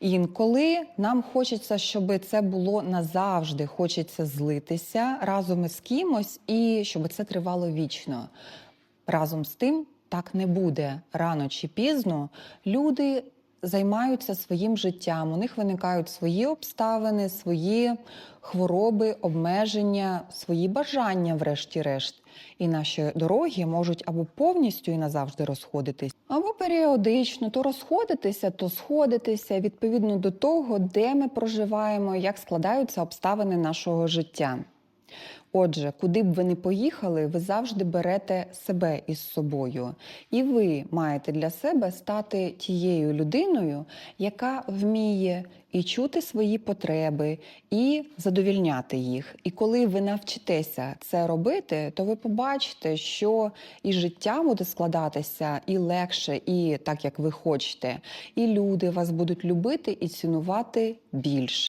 Інколи нам хочеться, щоб це було назавжди, хочеться злитися разом із кимось і щоб це тривало вічно. Разом з тим так не буде. Рано чи пізно люди займаються своїм життям, у них виникають свої обставини, свої хвороби, обмеження, свої бажання, врешті-решт. І наші дороги можуть або повністю і назавжди розходитись, або періодично то розходитися, то сходитися відповідно до того, де ми проживаємо, як складаються обставини нашого життя. Отже, куди б ви не поїхали, ви завжди берете себе із собою, і ви маєте для себе стати тією людиною, яка вміє і чути свої потреби, і задовільняти їх. І коли ви навчитеся це робити, то ви побачите, що і життя буде складатися і легше, і так як ви хочете, і люди вас будуть любити і цінувати більше.